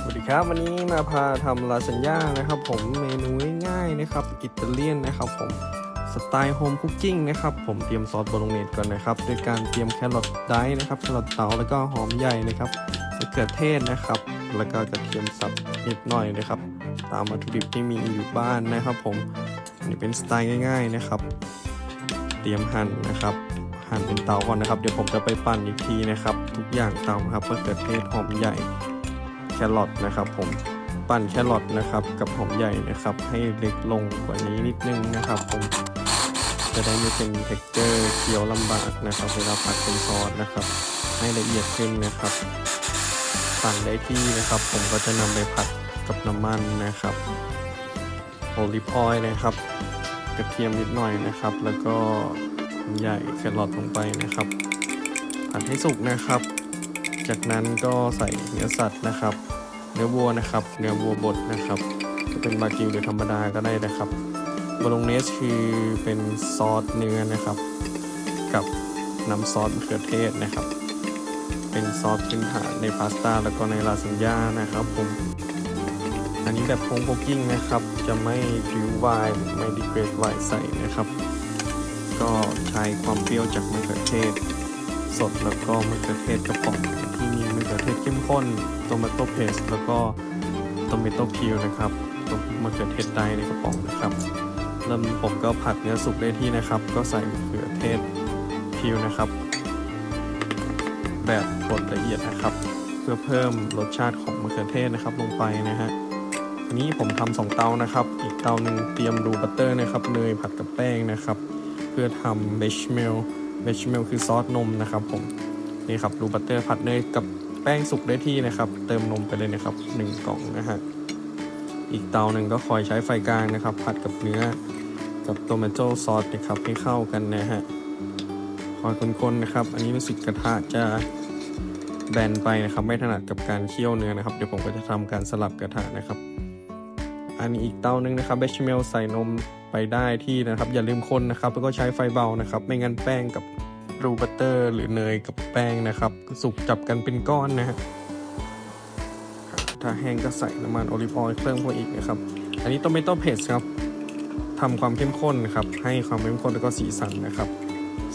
สวัสดีครับ วันนี้มาพาทำลาซานญ่านะครับ ผมเมนูง่ายๆนะครับอิตาเลียนนะครับผมสไตล์โฮมคุกกิ้งนะครับผมเตรียมซอสโบโลเนสก่อนนะครับด้วยการเตรียมแครอทไดซ์นะครับแครอทเตาแล้วก็หอมใหญ่นะครับมะเขือเทศนะครับ แล้วก็กระเทียมสับนิดหน่อยนะครับ ตามวัตถุดิบที่มีอยู่บ้านนะครับ ผมอันนี่เป็นสไตล์ง่าย ๆนะครับ เตรียมหั่นนะครับหั่นเป็นเตาก่อนนะครับ เดี๋ยวผมจะไปปั่นอีกทีนะครับ ทุกอย่างเตาครับมะเขือเทศหอมใหญ่ แครอทนะครับ ผมปั่นแครอทนะครับ กับหอมใหญ่นะครับ ให้เล็กลงกว่านี้นิดนึงนะครับ ผมจะได้ไม่เป็นเท็กเจอร์เคี้ยวลำบากนะครับเวลาผัดเป็นซอสนะครับ ให้ละเอียดขึ้นนะครับปั่นได้ที่นะครับ ผมก็จะนำไปผัดกับน้ำมันนะครับโอลิฟออยล์นะครับกระเทียมนิดหน่อยนะครับ แล้วก็หอมใหญ่แครอทลงไปนะครับผัดให้สุกนะครับ จากนั้นก็ใส่เนื้อสัตว์นะครับ เนื้อวัวนะครับ เนื้อวัวบดนะครับจะเป็นบาร์กิวหรือธรรมดาก็ได้นะครับบโลเนสคือเป็นซอสเนื้อนะครับ กับน้ำซอสมะเขือเทศนะครับ เป็นซอสพื้นฐานในพาสต้าแล้วก็ในลาซานญ่านะครับผมอันนี้แบบโฮมคุกกิ้งนะครับ จะไม่ดิววน์หรือไม่ดิเกรดไวน์ใส่นะครับ ก็ใช้ความเปรี้ยวจากมะเขือเทศ สดแล้วก็มะเขือเทศกระป๋องที่มีมะเขือเทศเข้มข้นโตมาโต้เพสแล้วก็โตเมโต้พิวนะครับตัวมะเขือเทศได้ในกระป๋องนะครับ เริ่มผมก็ผัดเนื้อสุกได้ที่นะครับ ก็ใส่มะเขือเทศพิวนะครับ แบบบดละเอียดนะครับ เพื่อเพิ่มรสชาติของมะเขือเทศนะครับลงไปนะฮะนนี้ผมทำสองเตานะครับ อีกเตาหนึ่งเตรียมดูบัตเตอร์นะครับ เนยผัดกับแป้งนะครับ เพื่อทำเบชเมล เบชเมลคือซอสนมนะครับผมนี่ครับรูบัตเตอร์ผัดเนยกับแป้งสุกได้ที่นะครับ เติมนมไปเลยนะครับ 1 กล่องนะฮะอีกเตาหนึ่งก็คอยใช้ไฟกลางนะครับ ผัดกับเนื้อกับโตมโต้ซอสนะครับให้เข้ากันนะฮะคอยคนๆนะครับ อันนี้รู้สึกกระทะจะแบนไปนะครับ ไม่ถนัดกับการเคี่ยวเนื้อนะครับ เดี๋ยวผมก็จะทำการสลับกระทะนะครับ อันนี้อีกเตานึงนะครับเบชเมลใส่นมไปได้ที่นะครับ อย่าลืมคนนะครับ แล้วก็ใช้ไฟเบานะครับ ไม่งั้นแป้งกับรูบัตเตอร์ หรือเนยกับแป้งนะครับ สุกจับกันเป็นก้อนนะฮะถ้าแห้งก็ใส่น้ำมันโอลิฟออยล์เพิ่มเข้าอีกนะครับ อันนี้ต้มไม่ต้มเผ็ดครับทำความเข้มข้นนะครับ ให้ความเข้มข้นแล้วก็สีสันนะครับ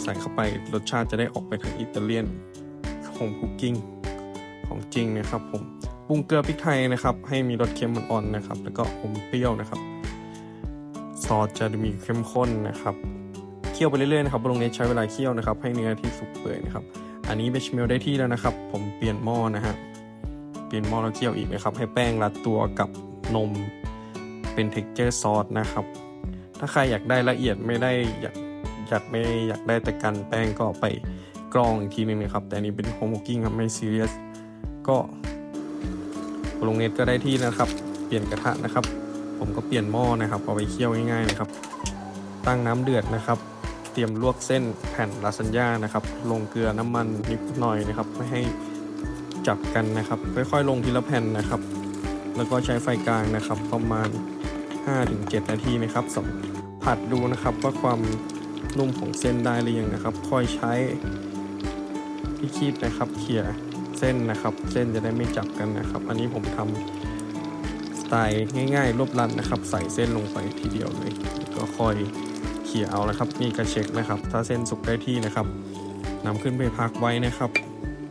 ใส่เข้าไปรสชาติจะได้ออกไปทางอิตาเลียนของคุกกิ้งของจริงนะครับผม ปรุงเกลือพริกไทยนะครับ ให้มีรสเค็มอ่อนๆนะครับ แล้วก็อมเปรี้ยวนะครับ ซอสจะมีเข้มข้นนะครับเคี่ยวไปเรื่อยๆนะครับบรงนี้ใช้เวลาเคี่ยวนะครับ ให้เนื้อที่สุกเปื่อยนะครับ อันนี้เบชเมลได้ที่แล้วนะครับ ผมเปลี่ยนหม้อนะฮะเปลี่ยนหม้อแล้วเคี่ยวอีกนะครับ ให้แป้งรัดตัวกับนมเป็นเท็กเจอร์ซอสนะครับ ถ้าใครอยากได้ละเอียดไม่ได้อยากอยากไม่อยากได้แต่กันแป้งก็ไปกรองอีกทีนึงนะครับ แต่อันนี้เป็นโฮมคุกกิ้งครับไม่ซีเรียสก็ ลงเน็ตก็ได้ที่นะครับ เปลี่ยนกระทะนะครับ ผมก็เปลี่ยนหม้อนะครับเอาไปเคี่ยวง่ายๆนะครับ ตั้งน้ำเดือดนะครับ เตรียมลวกเส้นแผ่นลาซานญ่านะครับ ลงเกลือน้ำมันนิดหน่อยนะครับ ไม่ให้จับกันนะครับ ค่อยๆ ลงทีละแผ่นนะครับ แล้วก็ใช้ไฟกลางนะครับ ประมาณ 5-7 นาทีนะครับสผัดดูนะครับว่าความนุ่มของเส้นได้หรือยังนะครับ ค่อยใช้ที่คีบนะครับเขี่ย ส้นนะครับ เส้นจะได้ไม่จับกันนะครับ อันนี้ผมทำสไตล์ง่าย ๆ รวบรัดนะครับ ใส่เส้นลงไปทีเดียวเลย ก็ค่อยเขี่ยเอานะครับ นี่กระเช็คนะครับ ถ้าเส้นสุกได้ที่นะครับนำขึ้นไปพักไว้นะครับ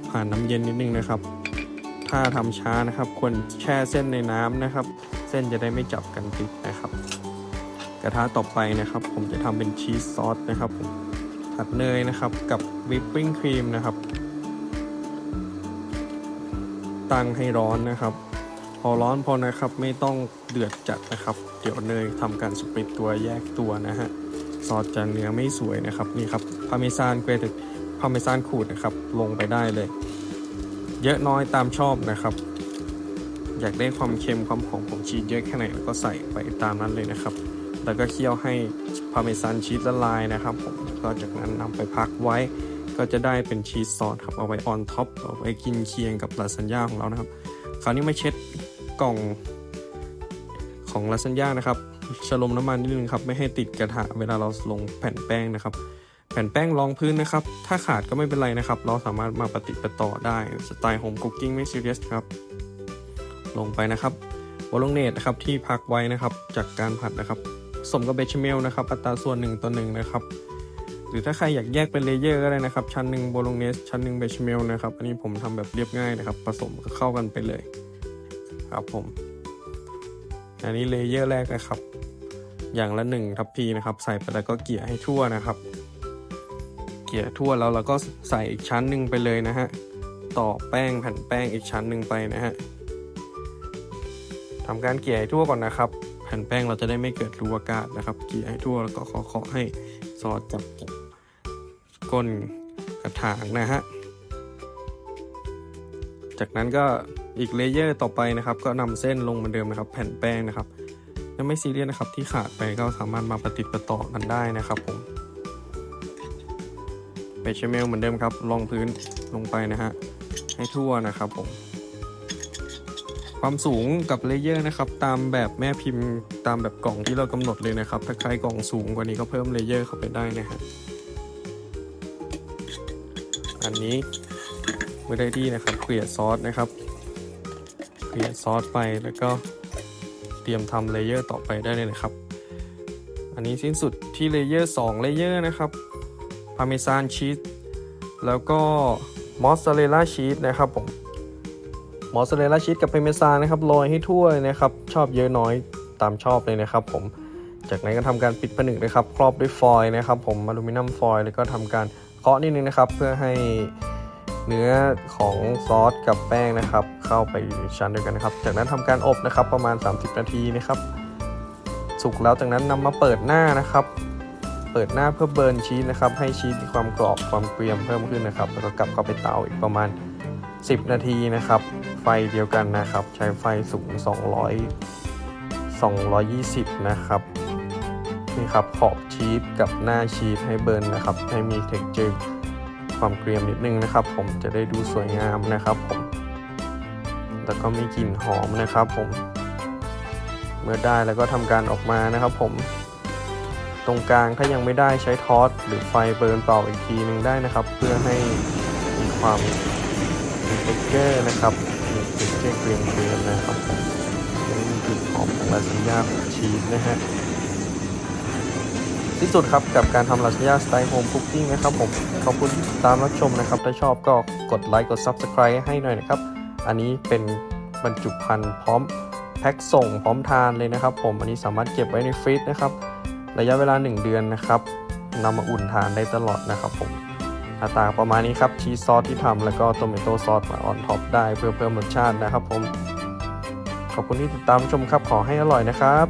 ผ่านน้ำเย็นนิดนึงนะครับ ถ้าทำช้านะครับ ควรแช่เส้นในน้ำนะครับ เส้นจะได้ไม่จับกันติดนะครับ กระทะต่อไปนะครับ ผมจะทำเป็นชีสซอสนะครับ ผัดเนยนะครับ กับวิปปิ้งครีมนะครับ ตั้งให้ร้อนนะครับ พอร้อนพอนะครับไม่ต้องเดือดจัดนะครับ เดี๋ยวเนยทำการสเปริตตัวแยกตัวนะฮะซอสจะเนื้อไม่สวยนะครับนี่ครับพาเมซานเกรดพาเมซานขูดนะครับลงไปได้เลย เยอะน้อยตามชอบนะครับ อยากได้ความเค็มความหอมของชีสเยอะแค่ไหนก็ใส่ไปตามนั้นเลยนะครับแล้วก็เคี่ยวให้พาเมซานชีสละลายนะครับผมก็จากนั้นนำไปพักไว้ ก็จะได้เป็นชีสซอสครับเอาไว้ออนท็อปเอาไว้กินเคียงกับลาซานญ่าของเรานะครับ คราวนี้มาเช็ดกล่องของลาซานญ่านะครับชะลมน้ำมันนิดนึงครับไม่ให้ติดกระทะเวลาเราลงแผ่นแป้งนะครับ แผ่นแป้งรองพื้นนะครับ ถ้าขาดก็ไม่เป็นไรนะครับ เราสามารถมาปฏิปต่อได้สไตล์โฮมคุกกิ้งไม่ซีเรียสครับ ลงไปนะครับโบโลงเนสนะครับที่พักไว้นะครับจากการผัดนะครับสมกับเบชเมลนะครับอัตราส่วน1ต่อ1นะครับ หรือถ้าใครอยากแยกเป็นเลเยอร์ก็ได้นะครับ ชั้นหนึ่งโบโลงเนสชั้นหนึ่งเบชเมลนะครับ อันนี้ผมทำแบบเรียบง่ายนะครับ ผสมเข้ากันไปเลย ครับผม อันนี้เลเยอร์แรกนะครับ อย่างละหนึ่งทัพพีนะครับ ใส่ไปแล้วก็เกลี่ยให้ทั่วนะครับ เกลี่ยทั่วแล้วเราก็ใส่อีกชั้นหนึ่งไปเลยนะฮะ ต่อแป้งแผ่นแป้งอีกชั้นหนึ่งไปนะฮะทำการเกลี่ยให้ทั่วก่อนนะครับแผ่นแป้งเราจะได้ไม่เกิดรูอากาศนะครับ เกลี่ยให้ทั่วแล้วก็เคาะให้ซอสจับ กับก้นกระถางนะฮะ จากนั้นก็อีกเลเยอร์ต่อไปนะครับ ก็นำเส้นลงเหมือนเดิมนะครับ แผ่นแป้งนะครับยังไม่ซีเรียสนะครับที่ขาดไปก็สามารถมาประติดประต่อกันได้นะครับผมเบชเมลเหมือนเดิมครับรองพื้นลงไปนะฮะให้ทั่วนะครับผมความสูงกับเลเยอร์นะครับ ตามแบบแม่พิมพ์ตามแบบกล่องที่เรากำหนดเลยนะครับ ถ้าใครกล่องสูงกว่านี้ก็เพิ่มเลเยอร์เข้าไปได้นะฮะ อันนี้เมื่อได้ที่นะครับเกลี่ยซอสนะครับเกลี่ยซอสไปแล้วก็เตรียมทำเลเยอร์ต่อไปได้เลยนะครับ อันนี้สิ้นสุดที่เลเยอร์2เลเยอร์นะครับพาเมซานชีสแล้วก็มอสซาเรลล่าชีสนะครับผมมอสซาเรลล่าชีสกับเพเมซานนะครับโรยให้ทั่วเลยนะครับ ชอบเยอะน้อยตามชอบเลยนะครับผม จากนั้นก็ทำการปิดผนึกนะครับครอบด้วยฟอยล์นะครับ ผมอลูมิเนียมฟอยล์แล้วก็ทำการเคาะนิดนึงนะครับ เพื่อให้เนื้อของซอสกับแป้งนะครับ เข้าไปชั้นเดียวกันนะครับ จากนั้นทำการอบนะครับประมาณ 30 นาทีนะครับ สุกแล้วจากนั้นนำมาเปิดหน้านะครับ เปิดหน้าเพื่อเบิร์นชีสนะครับ ให้ชีสมีความกรอบความเกรียมเพิ่มขึ้นนะครับ แล้วก็กลับเข้าไปเตาอีกประมาณ 10 นาทีนะครับ ไฟเดียวกันนะครับ ใช้ไฟสูง 200 220 นะครับ นี่ครับขอบชีสกับหน้าชีสให้เบิร์นนะครับ ให้มีเท็กเจอร์ความเกรียมนิดนึงนะครับ ผมจะได้ดูสวยงามนะครับผมแล้วก็มีกลิ่นหอมนะครับผม เมื่อได้แล้วก็ทำการออกมานะครับผม ตรงกลางถ้ายังไม่ได้ใช้ทอสหรือไฟเบิร์นเป่าอีกทีหนึ่งได้นะครับ เพื่อให้มีความมีเท็กเจอร์นะครับมีเท็กเจอร์เกรียมๆนะครับผมจะได้มีกลิ่นหอมของลาซานญ่าของชีสนะฮะ ที่สุดครับกับการทำลาซาญ่าสไตล์โฮมคุกกิ้งนะครับผมขอบคุณที่ติดตามรับชมนะครับ ถ้าชอบก็กดไลค์กด Subscribe ให้หน่อยนะครับ อันนี้เป็นบรรจุภัณฑ์พร้อมแพ็คส่งพร้อมทานเลยนะครับผมอันนี้สามารถเก็บไว้ในฟรีซนะครับระยะเวลา 1 เดือนนะครับนำมาอุ่นทานได้ตลอดนะครับผมหน้าตาประมาณนี้ครับชีสซอสที่ทำแล้วก็โตเมโต้ซอสมาออนท็อปได้เพื่อเพิ่มรสชาตินะครับผมขอบคุณที่ติดตามชมครับขอให้อร่อยนะครับ